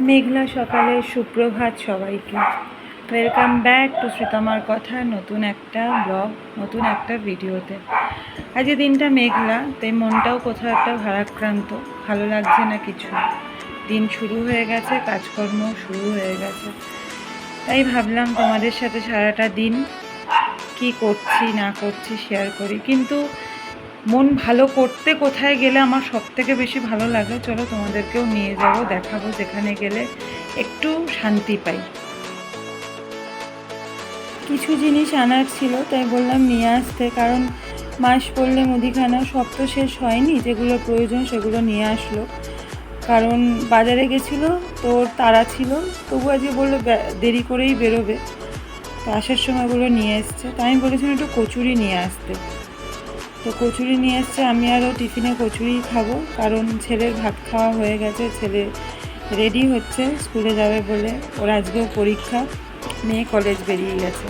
মেঘলা সকালে সুপ্রভাত সবাইকে। ওয়েলকাম ব্যাক টু শ্রীতমার কথা, নতুন একটা ব্লগ নতুন একটা ভিডিওতে। আজকে দিনটা মেঘলা তাই মনটাও কোথাও একটা ভারাক্রান্ত, ভালো লাগছে না কিছু। দিন শুরু হয়ে গেছে, কাজকর্ম শুরু হয়ে গেছে। তাই ভাবলাম তোমাদের সাথে সারাটা দিন কি করছি, না করছি শেয়ার করি। কিন্তু মন ভালো করতে কোথায় গেলে আমার সব থেকে বেশি ভালো লাগে? চলো তোমাদেরকেও নিয়ে যাব, দেখাবো যেখানে গেলে একটু শান্তি পাই। কিছু জিনিস আনার ছিল, তাই বললাম নিয়ে আসতে, কারণ মাস পড়লে মুদিখানা সব তো শেষ হয়নি, যেগুলো প্রয়োজন সেগুলো নিয়ে আসলো। কারণ বাজারে গেছিল, তো তাড়া ছিল, তবু আজকে বলল দেরি করেই বেরোবে। তো আসার সময় ওগুলো নিয়ে এসছে তাই আমি বলেছিলাম একটু কচুরি নিয়ে আসতে। তো কচুরি নিয়ে এসছে, আমি আরও টিফিনে কচুরি খাব। কারণ ছেলের ভাত খাওয়া হয়ে গেছে, ছেলে রেডি হচ্ছে, স্কুলে যাবে বলে। ওর আজকেও পরীক্ষা, মেয়ে কলেজ বেরিয়ে গেছে।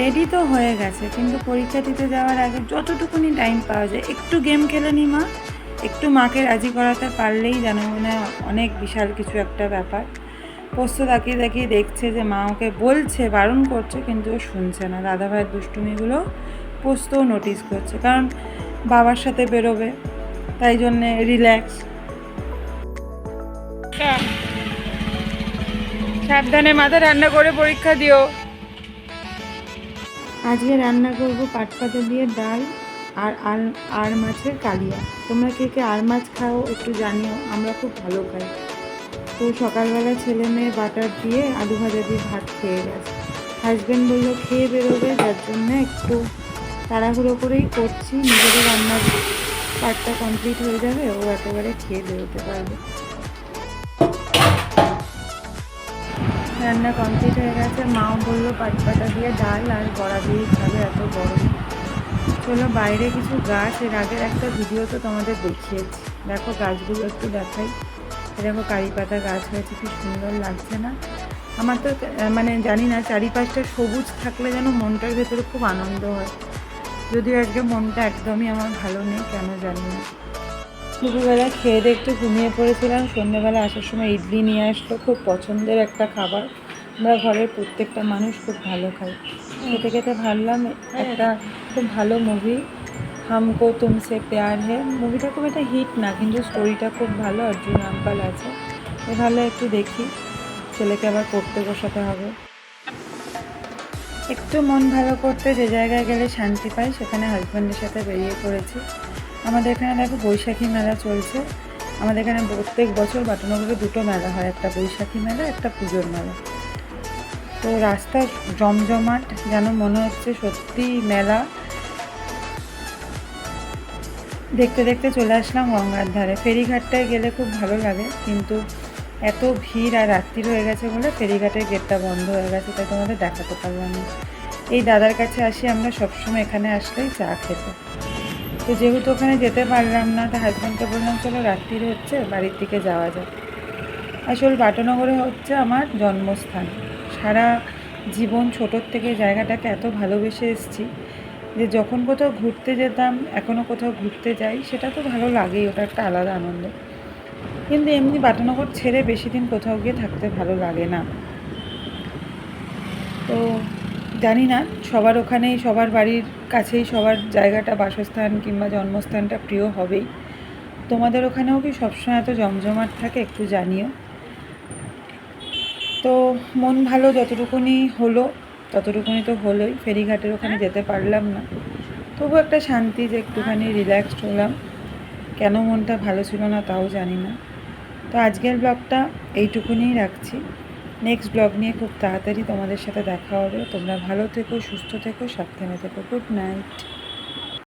রেডি তো হয়ে গেছে, কিন্তু পরীক্ষা দিতে যাওয়ার আগে যতটুকুনি টাইম পাওয়া যায়, একটু গেম খেলে নি মা। একটু মাকে রাজি করাতে পারলেই যেন মনে অনেক বিশাল কিছু একটা ব্যাপার। পোস্ত তাকিয়ে তাকিয়ে দেখছে যে মা ওকে বলছে, বারণ করছে, কিন্তু ও শুনছে না। দাদাভাইয়ের দুষ্টুমিগুলো পোস্তও নোটিস করছে, কারণ বাবার সাথে বেরোবে, তাই জন্যে রিল্যাক্স সাবধানে মাথা রান্না করে পরীক্ষা দিও। আজকে রান্না করব পাট পাতা দিয়ে ডাল আর আর আর মাছের কালিয়া। তোমরা কে কে আর মাছ খাও একটু জানিও, আমরা খুব ভালো খাই। তো সকালবেলা ছেলে মেয়ে বাটার দিয়ে আলু ভাজা দিয়ে ভাত খেয়ে গেছে। হাজব্যান্ড বলল, খেয়ে বেরোবে, যার জন্য একটু তাড়াহুড়ো করেই করছি। নিজেদের রান্নার পার্টটা কমপ্লিট হয়ে যাবে, ও একেবারে খেয়ে বেরোতে পারবে। রান্না কমপ্লিট হয়ে গেছে। মাও বলল পাট পাতা দিয়ে ডাল আর বড়া দিয়েই খাবে এত গরম। চলো, বাইরে কিছু গাছ। এর আগের একটা ভিডিও তো তোমাদের দেখিয়েছি। দেখো, গাছগুলো একটু দেখাই। এ দেখো, কারি পাতা গাছ হয়েছে, কি সুন্দর লাগছে না। আমার তো মানে জানি না, চারিপাশটা সবুজ থাকলে যেন মনটার ভেতরে খুব আনন্দ হয়। যদিও আজকে মনটা একদমই আমার ভালো নেই, কেন জানি না। দুপুরবেলা খেয়ে দিয়ে একটু ঘুমিয়ে পড়েছিলাম, সন্ধ্যেবেলা আসার সময় ইডলি নিয়ে আসলো, খুব পছন্দের একটা খাবার। আমরা ঘরের প্রত্যেকটা মানুষ খুব ভালো খাই। খেতে খেতে ভাবলাম, একটা খুব ভালো মুভি হামকো তুমসে প্যার হে। মুভিটা খুব একটা হিট না, কিন্তু স্টোরিটা খুব ভালো, অর্জুন রামপাল আছে। এ ভালো একটু দেখি, ছেলেকে আবার পড়তে বসাতে হবে। একটু মন ভালো করতে যে জায়গায় গেলে শান্তি পাই, সেখানে হাজব্যান্ডের সাথে বেরিয়ে পড়েছি। আমাদের এখানে দেখো বৈশাখী মেলা চলছে। আমাদের এখানে প্রত্যেক বছর বাটনগরে দুটো মেলা হয়, একটা বৈশাখী মেলা, একটা পুজোর মেলা। তো রাস্তা জমজমাট যেন মনে হচ্ছে সত্যি মেলা। দেখতে দেখতে চলে আসলাম গঙ্গার ধারে। ফেরিঘাটটায় গেলে খুব ভালো লাগে, কিন্তু এত ভিড় আর রাত্রির হয়ে গেছে বলে ফেরিঘাটের গেটটা বন্ধ হয়ে গেছে, তাই তোমাদের দেখাতে পারলাম না। এই দাদার কাছে আসি, আমরা সবসময় এখানে আসলেই চা খেতে। তো যেহেতু ওখানে যেতে পারলাম না, তো হাজব্যান্ডকে বললাম, চলো রাত্রির হচ্ছে, বাড়ির দিকে যাওয়া যাক। আসল বাটনগরে হচ্ছে আমার জন্মস্থান। সারা জীবন ছোটোর থেকে জায়গাটাকে এত ভালোবেসে এসেছি যে যখন কোথাও ঘুরতে যেতাম এখনও কোথাও ঘুরতে যাই, সেটা তো ভালো লাগেই, ওটা একটা আলাদা আনন্দ। কিন্তু এমনি বাটানগর ছেড়ে বেশি দিন কোথাও গিয়ে থাকতে ভালো লাগে না। তো জানি না, সবার ওখানেই, সবার বাড়ির কাছেই সবার জায়গাটা, বাসস্থান কিংবা জন্মস্থানটা প্রিয় হবেই। তোমাদের ওখানেও কি সবসময় এত জমজমাট থাকে একটু জানিও। তো মন ভালো যতটুকুনি হলো, ততটুকুনি তো হলোই, ফেরিঘাটের ওখানে যেতে পারলাম না। তবু একটা শান্তি যে একটুখানি রিল্যাক্সড হলাম। কেন মনটা ভালো ছিল না তাও জানি না। তো আজকের ব্লগটা এইটুকুনিই রাখছি। নেক্সট ব্লগ নিয়ে খুব তাড়াতাড়ি তোমাদের সাথে দেখা হবে। তোমরা ভালো থেকো, সুস্থ থেকো, সাবধানে থেকো। Good night